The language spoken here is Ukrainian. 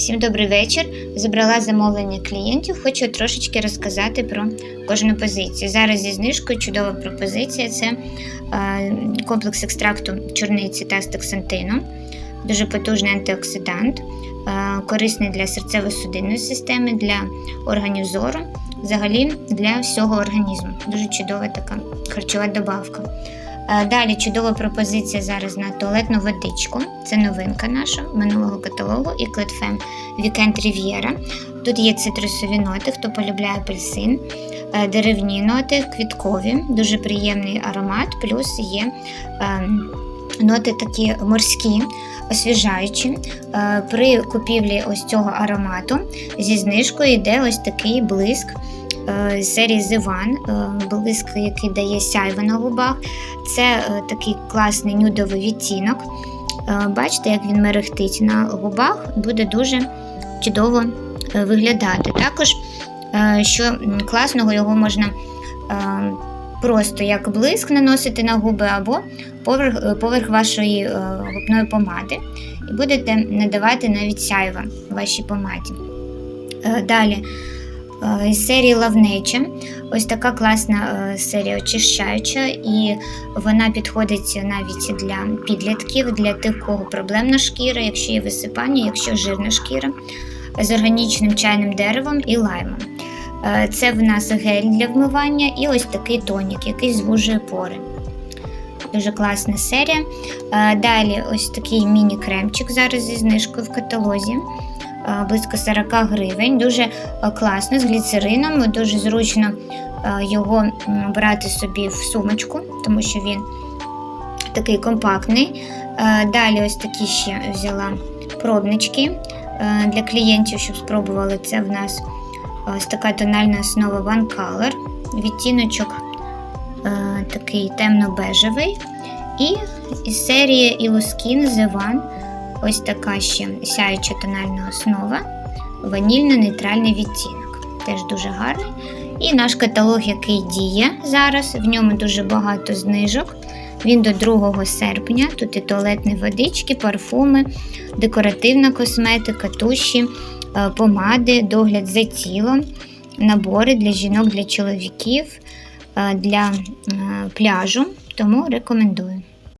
Всім добрий вечір. Забрала замовлення клієнтів. Хочу трошечки розказати про кожну позицію. Зараз зі знижкою чудова пропозиція це е, комплекс екстракту чорниці та стаксантину. Дуже потужний антиоксидант, е, корисний для серцево-судинної системи, для органів зору, взагалі для всього організму. Дуже чудова така харчова добавка. Е, Далі чудова пропозиція зараз на туалетну водичку. Це новинка наша минулого каталогу і Клетфем Вікенд Рів'єра. Тут є цитрусові ноти, хто полюбляє апельсин, е, деревні ноти, квіткові, дуже приємний аромат, плюс є е, ноти такі морські, освіжаючі. Е, При купівлі ось цього аромату зі знижкою йде ось такий блиск е, серії Зиван, блиск, який дає сяйво на губах. Це е, такий класний нюдовий відтінок. Е, Бачите, як він мерехтить на губах, буде дуже чудово е, виглядати. Також, е, що класного, його можна е, просто як блиск наносити на губи або поверх, е, поверх вашої е, губної помади, і будете надавати навіть сяйва вашій помаді. Е, Далі е, із серії Лавнеча. Ось така класна е, серія очищаюча, і вона підходить навіть для підлітків, для тих, у кого проблемна шкіра, якщо є висипання, якщо жирна шкіра, з органічним чайним деревом і лаймом. Е, Це в нас гель для вмивання і ось такий тонік, який звужує пори. Дуже класна серія. Е, Далі ось такий міні-кремчик зараз зі знижкою в каталозі. Е, Близько 40 гривень. Дуже е, класно з гліцерином, дуже зручно е, його брати собі в сумочку, тому що він такий компактний. Далі ось такі ще взяла пробнички для клієнтів, щоб спробували. Це в нас ось така тональна основа One Color, відтіночок такий темно-бежевий. І із серії Illuskin The One ось така ще сяюча тональна основа, ванільно-нейтральний відтінок. Теж дуже гарний. І наш каталог, який діє зараз, в ньому дуже багато знижок. Він до 2 серпня. Тут і туалетні водички, парфуми, декоративна косметика, туші, е, помади, догляд за тілом, набори для жінок, для чоловіків, е, для е, пляжу. Тому рекомендую.